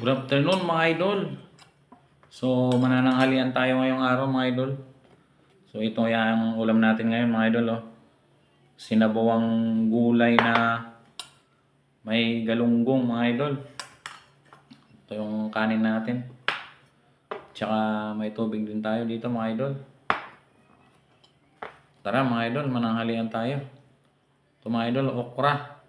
Good afternoon mga idol. So manananghalian tayo ngayong araw mga idol. So ito yung ulam natin ngayon mga idol. Oh. Sinabawang gulay na may galunggong mga idol. Ito yung kanin natin. Tsaka may tubig din tayo dito mga idol. Tara mga idol, mananghalian tayo. Ito mga idol, okra.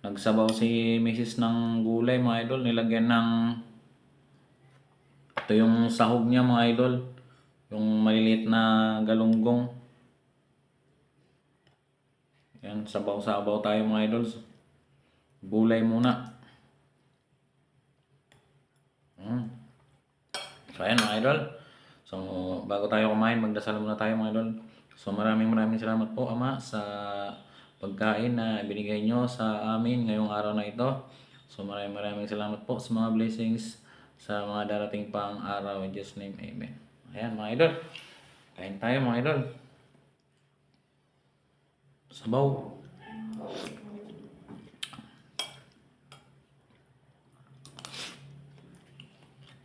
Nagsabaw si Mrs. ng gulay mga idol. Nilagyan ng... Ito yung sahog niya mga idol. Yung maliliit na galunggong. Yan, sabaw-sabaw tayo mga idol. Gulay muna. Mm. So ayan mga idol. So bago tayo kumain, magdasal muna tayo mga idol. So maraming maraming salamat po Ama sa pagkain na binigay nyo sa amin ngayong araw na ito. So maraming maraming salamat po sa mga blessings sa mga darating pang araw. In Jesus name, Amen. Ayan mga idol. Kain tayo mga idol. Sabaw.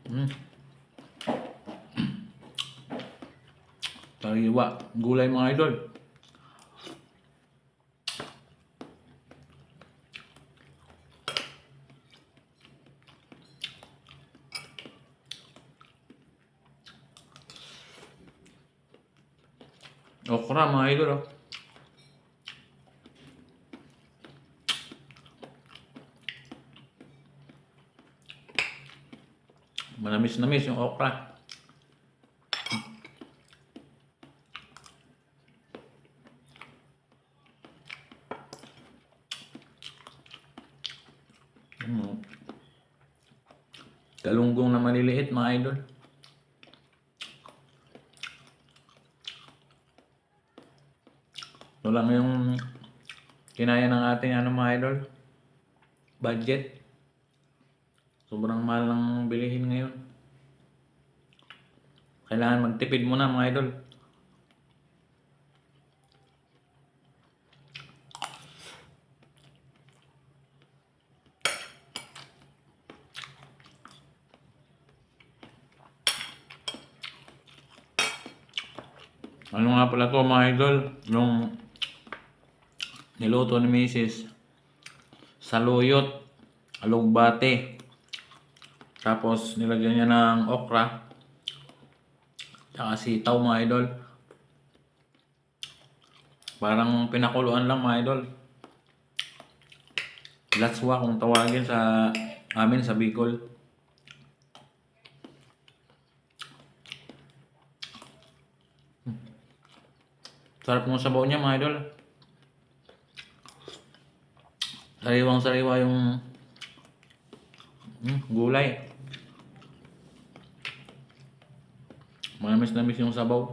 Mm. Sariwa. Gulay mga idol. Okra mga idol. Oh. Manamis-namis yung okra. Mm. Galunggong na maliliit mga idol. Ito lang yung kinaya ng ating ano mga idol. Budget. Sobrang mahal ng bilihin ngayon. Kailangan magtipid muna mga idol. Ano nga pala to mga idol? Yung niluto ni Mrs. Saluyot, alugbate. Tapos nilagyan niya ng okra. Tsaka sitaw mga idol. Parang pinakuluan lang mga idol. Latswa kung tawagin sa amin sa Bicol. Sarap ng sabaw niya mga idol. Sariwang sariwa yung hmm, gulay. Manamis namis yung sabaw.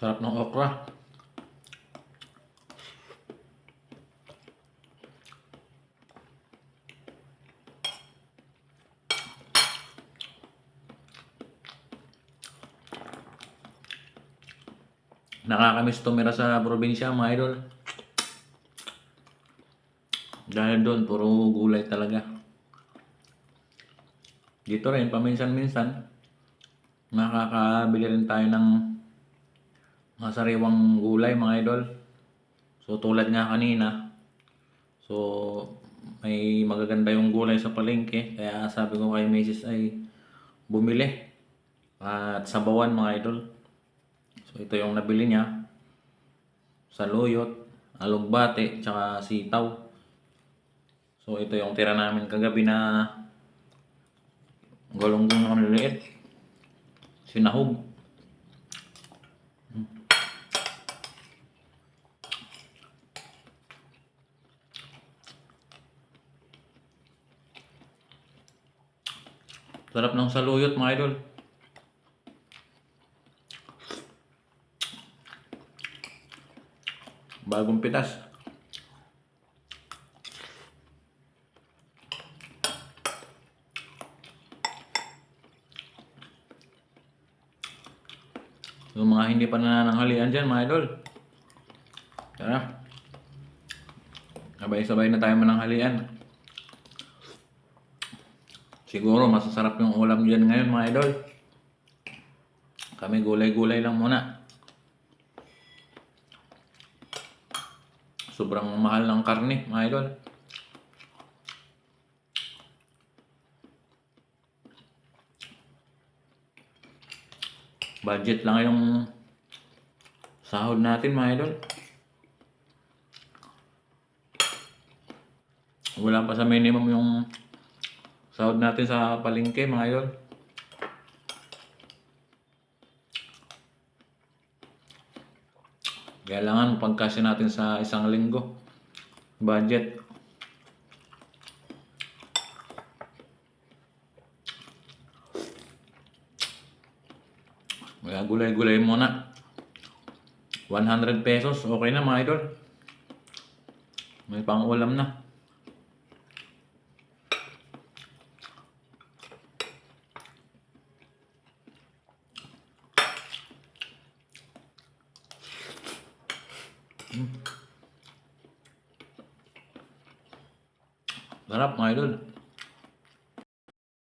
Sarap ng okra. Nakakamiss tumira sa probinsya mga idol. Dahil doon, puro gulay talaga. Dito rin, paminsan-minsan, nakakabili rin tayo ng mga sariwang gulay mga idol. So tulad nga kanina, so may magaganda yung gulay sa palengke. Kaya sabi ko kay Mrs. ay bumili at sabawan mga idol. So ito yung nabili niya. Saluyot, alugbate, tsaka sitaw. So ito yung tira namin kagabi na galunggong na maliliit. Sinahog. Sarap ng saluyot mga idol. Bagong pitas. Yung mga hindi pa nananghalian dyan, mga idol. Tara. Sabay-sabay na tayo mananghalian. Siguro masasarap yung ulam dyan ngayon, mga idol. Kami gulay-gulay lang muna. Sobrang mahal ng karne, mga idol. Budget lang yung sahod natin, mga idol. Wala pa sa minimum yung sahod natin sa palengke, mga idol. Kailangan pagkasya natin sa isang linggo. Budget. Kaya gulay-gulay muna. 100 pesos. Okay na mga idol. May pang ulam na. Sarap mga idol.